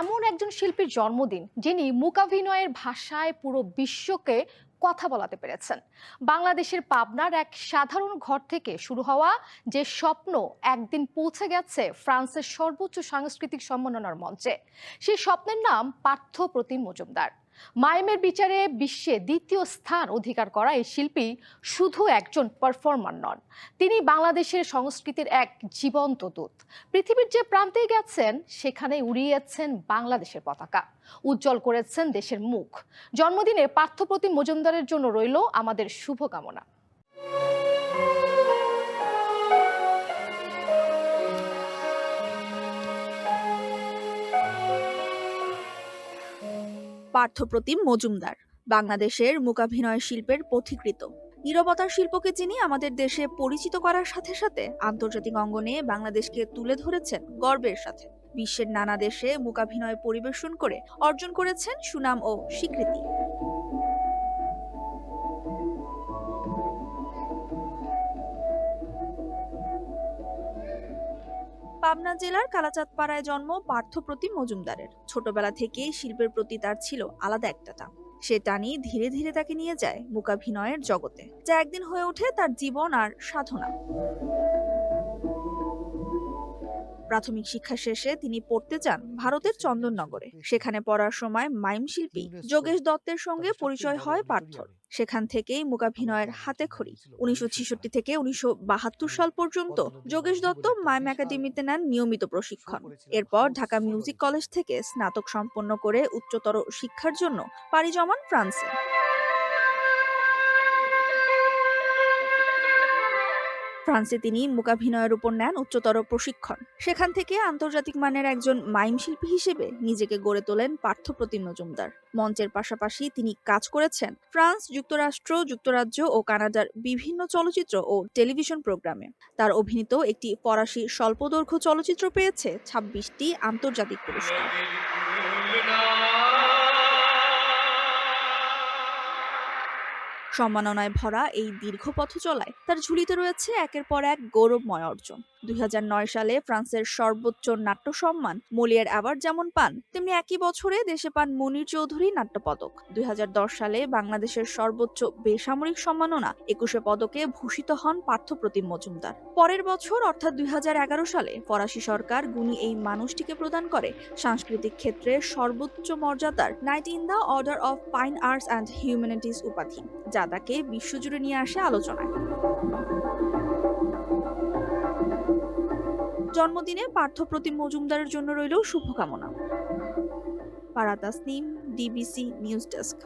এমন একজন শিল্পীর জন্মদিন যিনি মুকাভিনয়ের ভাষায় পুরো বিশ্বকে কথা বলাতে পেরেছেন। বাংলাদেশের পাবনার এক সাধারণ ঘর থেকে শুরু হওয়া যে স্বপ্ন একদিন পৌঁছে গেছে ফ্রান্সের সর্বোচ্চ সাংস্কৃতিক সম্মাননার মঞ্চে। সেই স্বপ্নের নাম পার্থ প্রতিম মজুমদার। মাইমের বিচারে বিশ্বে দ্বিতীয় স্থান অধিকার করা এই শিল্পী শুধু একজন পারফর্মার নন, তিনি বাংলাদেশের সংস্কৃতির এক জীবন্ত দূত। পৃথিবীর যে প্রান্তেই গেছেন সেখানে উড়িয়েছেন বাংলাদেশের পতাকা। উজ্জ্বল করেছেন দেশের মুখ। জন্মদিনে পার্থপ্রতিম মজুমদারের জন্য রইল আমাদের শুভকামনা। পার্থপ্রতিম মজুমদার, বাংলাদেশের মুকাভিনয় শিল্পের পথিকৃত নিরবতার শিল্পকে যিনি আমাদের দেশে পরিচিত করার সাথে সাথে আন্তর্জাতিক অঙ্গনে বাংলাদেশকে তুলে ধরেছেন গর্বের সাথে। বিশ্বের নানা দেশে মুকাভিনয় পরিবেশন করে অর্জন করেছেন সুনাম ও স্বীকৃতি। পাবনা জেলার কালাচাঁদপাড়ায় জন্ম পার্থপ্রতিম মজুমদারের। ছোটবেলা থেকেই শিল্পের প্রতি তার ছিল আলাদা একটা টান সে টানই ধীরে ধীরে তাকে নিয়ে যায় মুকাভিনয়ের জগতে, যা একদিন হয়ে ওঠে তার জীবন আর সাধনা। প্রাথমিক শিক্ষা শেষে তিনি পড়তে চান ভারতের চন্দননগরে। সেখানে পড়ার সময় মাইম শিল্পী যোগেশ দত্তের সঙ্গে পরিচয় হয় পার্থর। সেখান থেকেই মূকাভিনয়ের হাতে খড়ি। উনিশশো ছেষট্টি থেকে উনিশশো বাহাত্তর সাল পর্যন্ত যোগেশ দত্ত মাইম একাডেমিতে নেন নিয়মিত প্রশিক্ষণ। এরপর ঢাকা মিউজিক কলেজ থেকে স্নাতক সম্পন্ন করে উচ্চতর শিক্ষার জন্য পাড়ি জমান ফ্রান্সে। ফ্রান্সে তিনি মুকাভিনয়ের উপর নেন উচ্চতর প্রশিক্ষণ। সেখান থেকে আন্তর্জাতিক মানের একজন মাইম শিল্পী হিসেবে নিজেকে গড়ে তোলেন পার্থপ্রতিম মজুমদার মঞ্চের পাশাপাশি তিনি কাজ করেছেন ফ্রান্স, যুক্তরাষ্ট্র, যুক্তরাজ্য ও কানাডার বিভিন্ন চলচ্চিত্র ও টেলিভিশন প্রোগ্রামে। তার অভিনীত একটি ফরাসি স্বল্পদৈর্ঘ্য চলচ্চিত্র পেয়েছে ছাব্বিশটি আন্তর্জাতিক পুরস্কার। সম্মাননায় ভরা এই দীর্ঘ পথ চলায় তার ঝুলিতে রয়েছে একের পর এক গৌরবময় অর্জন। দুই হাজার নয় সালে ফ্রান্সের সর্বোচ্চ নাট্য সম্মান, মোলিয়ার অ্যাওয়ার্ড যেমন পান, তেমনি একই বছরে দেশে পান মনির চৌধুরী নাট্য পদক দুই সালে বাংলাদেশের সর্বোচ্চ বেসামরিক সম্মাননা একুশে পদকে ভূষিত হন পার্থপ্রতিম মজুমদার। পরের বছর, অর্থাৎ দুই হাজার এগারো সালে, ফরাসি সরকার গুণী এই মানুষটিকে প্রদান করে। সাংস্কৃতিক ক্ষেত্রে সর্বোচ্চ মর্যাদার knight in the order of fine arts and humanities উপাধি, যা তাকে বিশ্বজুড়ে নিয়ে আসে আলোচনায়। জন্মদিনে পার্থপ্রতিম মজুমদারের জন্য রইল শুভকামনা। পারা তাসনিম ডিবিসি নিউজ ডেস্ক